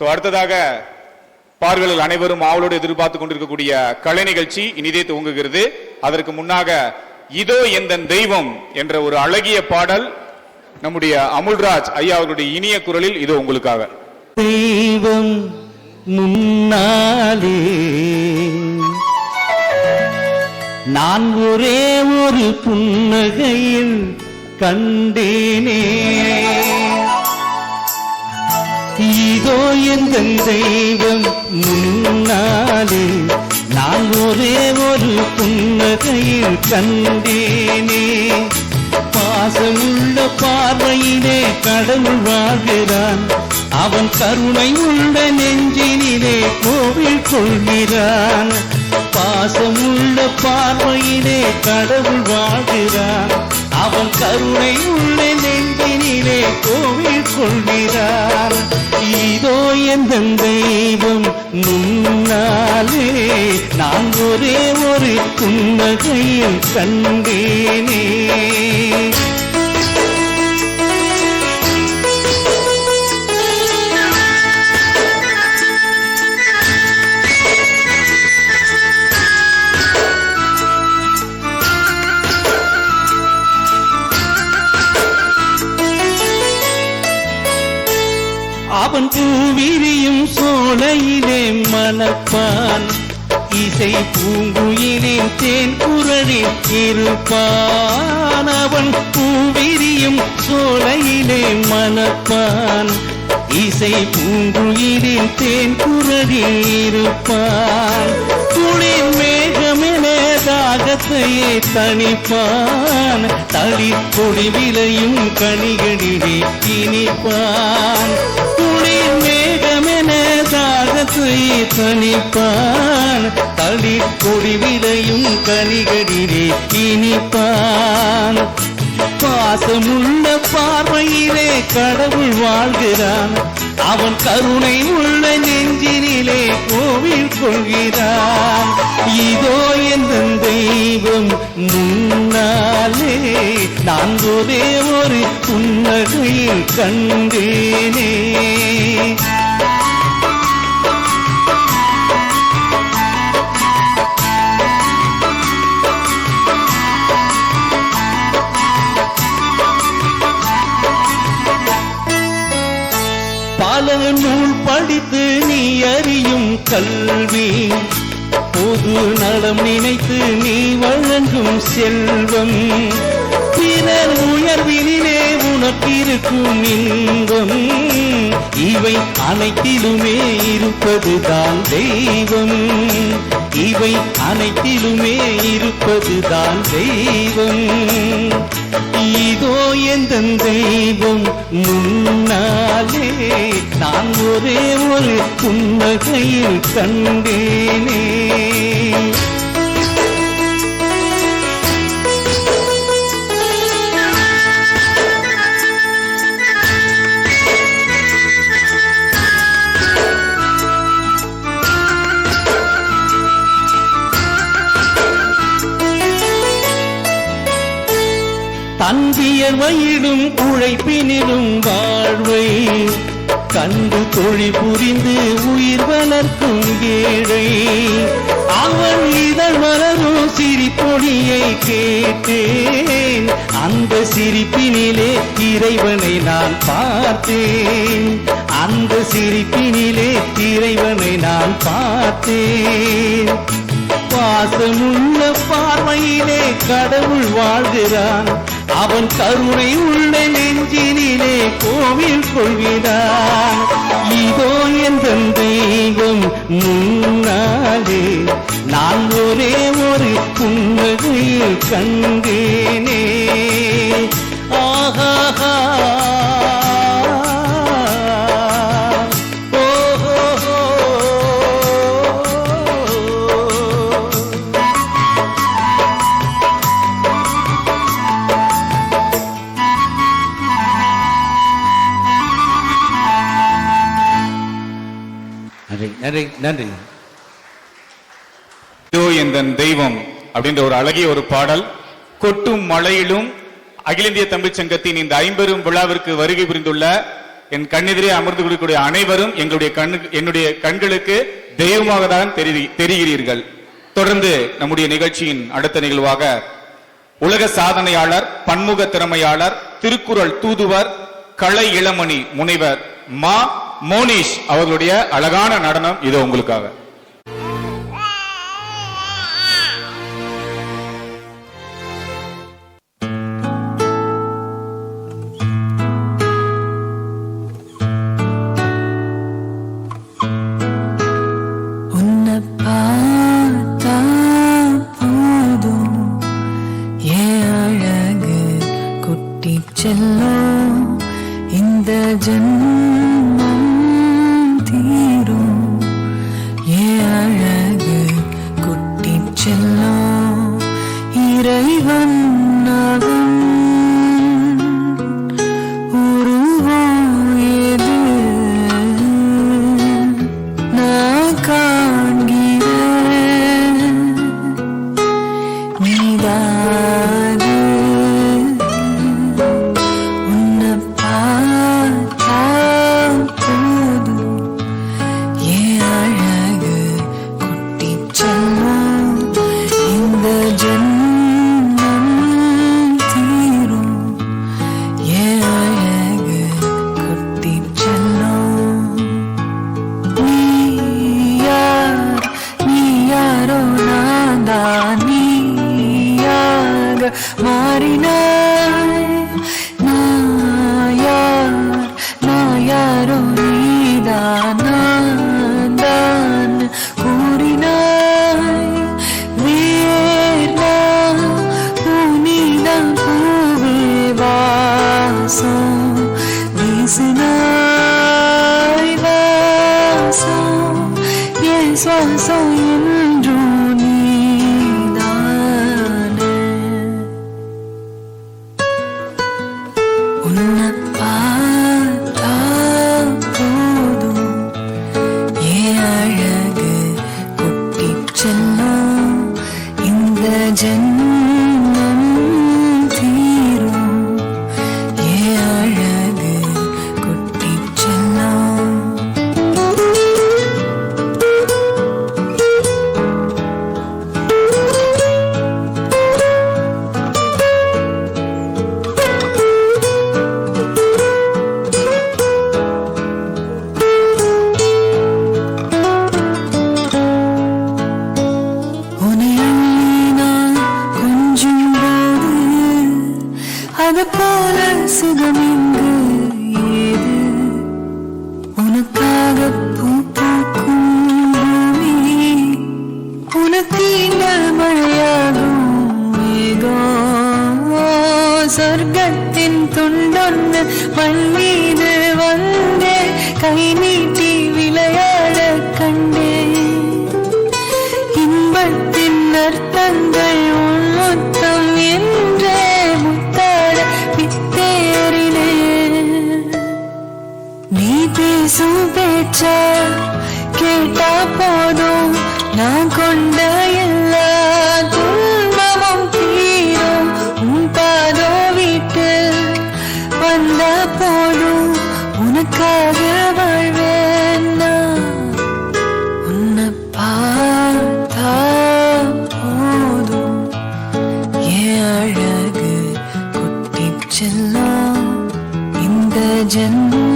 So அடுத்ததாக பார்வையாளர்கள் அனைவரும் ஆவலோடு எதிர்பார்த்து கொண்டிருக்கக்கூடிய கலை நிகழ்ச்சி இனிதே துவங்குகிறது. அதற்கு முன்னாக இதோ எந்தன் தெய்வம் என்ற ஒரு அழகிய பாடல் நம்முடைய அமுல்ராஜ் ஐயா அவர்களுடைய இனிய குரலில் இதோ உங்களுக்காக. தெய்வம் முன்னாலே நான் ஒரே ஒரு புன்னகையில் கண்டேனே. இதோ எந்த தெய்வம் முன்னாலே நான் ஒரே ஒரு புன்னகையில் கண்டேனே. பாசமுள்ள பார்வையிலே கடவுள் வாழ்கிறான். அவன் கருணை உள்ள நெஞ்சினிலே கோவில் கொள்கிறான். பாசமுள்ள பார்வையிலே கடவுள் வாழ்கிறான். அவன் கருணை உள்ளே நெஞ்சினிலே கோவில் கொள்கிறார். இதோ எந்த தெய்வம் முன்னாலே நான் ஒரே ஒரு புன்னகையில் கண்டேனே. கலப்பான். இசை பூங்குயிலின் தேன் குரலில் இருப்பான். அவன் பூவிரியும் சோலையிலே மணப்பான். இசை பூங்குயிலின் தேன் குரலில் இருப்பான். குளிர் மேகமென தாகத்தையே தணிப்பான். தளிர் கொடி விளையும் கனிகளிலே இனிப்பான் தாகத்தையே தணிப்பான் தளி கொடி விதையும் கனிகளிலே இனிப்பான். பாசமுள்ள பார்வையிலே கடவுள் வாழ்கிறான். அவன் கருணை உள்ள நெஞ்சினிலே கோவில் கொள்கிறான். இதோ எந்த தெய்வம் முன்னாலே நான் ஒரே ஒரு புன்னகையில் கண்டேனே. பல நூல் படித்து நீ அறியும் கல்வி. பொது நலம் நினைத்து நீ வழங்கும் செல்வம். பிறர் உயர்வினிலே உனக்கிருக்கும் இன்பம். இவை அனைத்திலுமே இருப்பதுதான் தெய்வம். இவை அனைத்திலுமே இருப்பதுதான் தெய்வம். இதோ எந்த தெய்வம் முன்னாலே நான் ஒரே ஒரு புன்னகையில் கண்டேனே. அன்பியர் வயிடும் உழைப்பினிலும் வாழ்வை கண்டு தொழில் புரிந்து உயிர் வளர்க்கும் ஏழை. அவன் இதழ் வளரும் சிரிப்பொழியை கேட்டேன். அந்த சிரிப்பினிலே இறைவனை நான் பார்த்தேன். அந்த சிரிப்பினிலே இறைவனை நான் பார்த்தேன். பாசமுள்ள பார்வையிலே கடவுள் வாழ்கிறான். அவன் கருணை உள்ள நெஞ்சினிலே கோவில் கொள்கிறான் இதோ என் தெய்வம் முன்னாலே நான் ஒரே ஒரு புன்னகையில் கண்டேனே. நன்றி. எந்தன் தெய்வம் அப்படின்ற ஒரு அழகிய ஒரு பாடல். கொட்டும் மழையிலும் அகில இந்திய தமிழ் சங்கத்தின் இந்த ஐம்பெரும் விழாவிற்கு வருகை புரிந்துள்ள என் கண்ணெதிரே அமர்ந்து கொடுக்கக்கூடிய அனைவரும் எங்களுடைய கண்ணுக்கு என்னுடைய கண்களுக்கு தெய்வமாக தான் தெரி- தெரிகிறீர்கள். தொடர்ந்து நம்முடைய நிகழ்ச்சியின் அடுத்த நிகழ்வாக உலக சாதனையாளர் பன்முக திறமையாளர் திருக்குறள் தூதுவர் கலை இளமணி முனைவர் மா. மோனிஷ் அவர்களுடைய அழகான நடனம் இது உங்களுக்காக. அழகு குட்டி செல்லும் இறைவா. துண்டொன்று மண் மீது வந்தே கை நீட்டி விளையாட கண்டே. இன்பத்தின் அர்த்தங்கள் உன்முத்தம் என்றே முத்தாட பித்தேறினே நீ பேசும் பேச்ச கேட்டா போதும் நான் கொண்ட எல்லா இந்த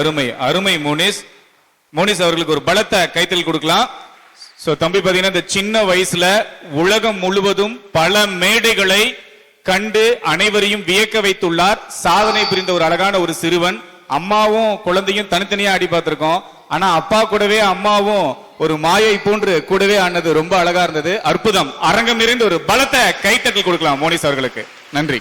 அருமை அருமை மோனிஸ். மோனிஸ் அவர்களுக்கு ஒரு பலத்தை கைத்தல் கொடுக்கலாம். ஸோ தம்பி பார்த்தீங்கன்னா இந்த சின்ன வயசுல உலகம் முழுவதும் பல மேடைகளை கண்டு அனைவரையும் வியக்க வைத்துள்ளார். சாதனை புரிந்த ஒரு அழகான ஒரு சிறுவன். அம்மாவும் குழந்தையும் தனித்தனியா ஆடி பார்த்திருக்கோம். ஆனா அப்பா கூடவே அம்மாவும் ஒரு மாயை போன்று கூடவே ஆனது ரொம்ப அழகா இருந்தது. அற்புதம். அரங்கம் நிறைந்த ஒரு பலத்தை கைத்தட்டல் கொடுக்கலாம் மோனிஸ் அவர்களுக்கு. நன்றி.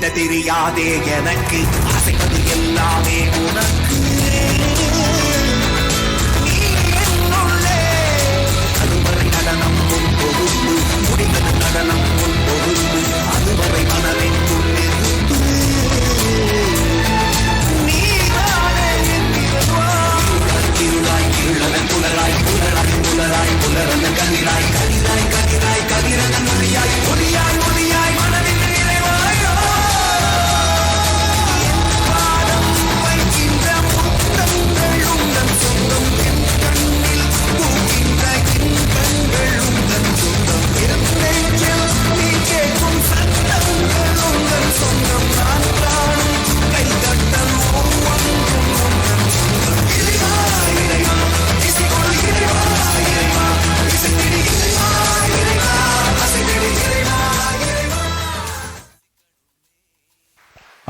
விட தெரியாதே எனக்கு அசைப்பது எல்லாமே உனக்கு.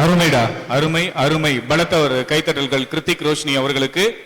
அருமைடா. அருமை அருமை. பலத்த ஒரு கைத்தட்டல்கள் கிருத்திக் ரோஷினி அவர்களுக்கு.